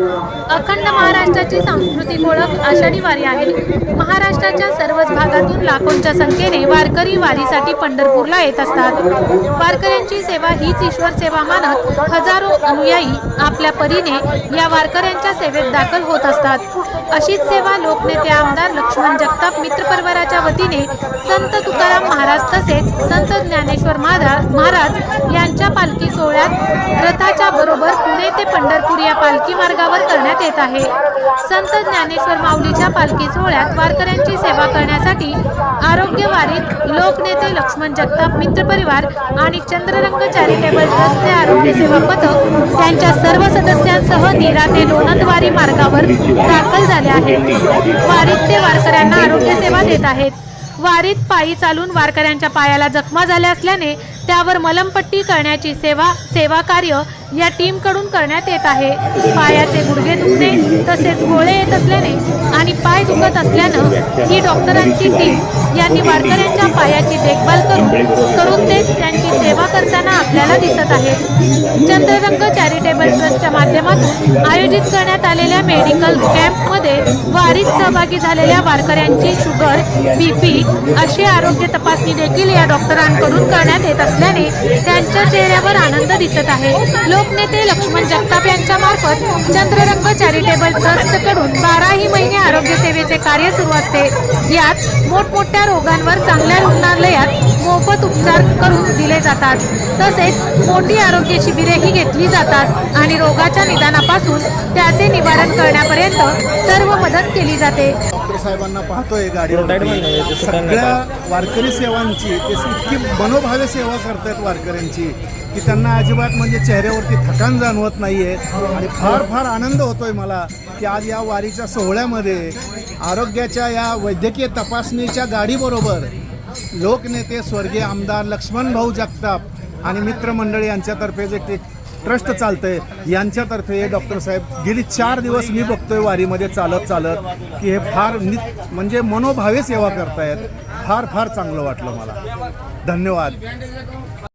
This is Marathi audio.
अखंड महाराष्ट्राची सांस्कृतिक ओळख आषाढी वारी आहे. महाराष्ट्राच्या सर्वच भागातून लाखोंच्या संख्येने वारकरी वारीसाठी पंढरपूरला येत असतात. वारकऱ्यांची सेवा हीच ईश्वर सेवा मानत हजारो अनुयायी आपल्या परीने या वारकऱ्यांच्या सेवेत दाखल होत असतात. अशीच सेवा लोकनेते आमदार लक्ष्मण जगताप मित्रपरिवाराच्या वतीने संत तुकाराम महाराज तसेच संत ज्ञानेश्वर महाराज महाराज यांच्या पालखी सोहळ्यात ते पंढरपूर या पालखी मार्गावर करण्यात येत आहे. संत ज्ञानेश्वर माऊलीच्या पालखी सोहळ्यात वारकऱ्यांची सेवा करण्यासाठी आरोग्य वारीत लोकनेते लक्ष्मण जगताप मित्र परिवार आणि चंद्ररंग चॅरिटेबल ट्रस्टचे आरोग्य सेवा पथक त्यांच्या सर्व सदस्यांसह निरा ते लोणंदवारी मार्गावर दाखल झाले आहेत. वारीत ते वारकऱ्यांना आरोग्य सेवा देत आहेत. वारीत पायी चालून वारकऱ्यांच्या पायाला जखमा झाल्या असल्याने त्यावर मलमपट्टी करण्याची सेवा सेवा कार्य या टीमकडून करण्यात येत आहे. पायाचे गुडघे दुखणे तसेच गोळे येत असल्याने आणि पाय दुखत असल्यानं ही डॉक्टरांची टीम यांनी वारकऱ्यांच्या पायाची देखभाल करून करून ते त्यांची सेवा करताना आपल्याला दिसत आहे. चंद्ररंग चॅरिटेबल ट्रस्टच्या माध्यमातून आयोजित करण्यात आलेल्या मेडिकल कॅम्पमध्ये वारीत सहभागी झालेल्या वारकऱ्यांची शुगर बीपी अशी आरोग्य तपासणी देखील या डॉक्टरांकडून करण्यात येत असल्याने त्यांच्या चेहऱ्यावर आनंद दिसत आहे. नेते लक्ष्मण जगताप यांच्या मार्फत चंद्ररंग चॅरिटेबल ट्रस्टकडून बाराही महिने आरोग्य सेवेचे कार्य सुरू असते. यात मोठमोठ्या रोगांवर चांगल्या रुग्णालयात मोफत उपचार करून दिले जातात. तसेच मोठी आरोग्य शिबिरेही घेतली जातात आणि रोगाच्या निदानापासून त्याचे निवारण करण्यापर्यंत सर्व मदत केली जाते. साहेबांना पाहतोय गाडीवर. सुद्धा नाही सगळ्या वारकरी सेवांची ते इतकी मनोभावे सेवा करतायत वारकऱ्यांची की त्यांना अजिबात म्हणजे चेहऱ्यावरती थकान जाणवत नाहीये. आणि फार फार आनंद होतोय मला की आज या वारीच्या सोहळ्यामध्ये आरोग्याच्या या वैद्यकीय तपासणीच्या गाडीबरोबर लोकनेते स्वर्गीय आमदार लक्ष्मण भाऊ जगताप आणि मित्रमंडळी यांच्यातर्फे जे ट्रस्ट चालतंय. यांच्यातर्फे डॉक्टर साहेब गेली चार दिवस मी बघतोय वारीमध्ये चालत चालत की हे फार नि म्हणजे मनोभावे सेवा करतायत. फार फार चांगलं वाटलं मला. धन्यवाद.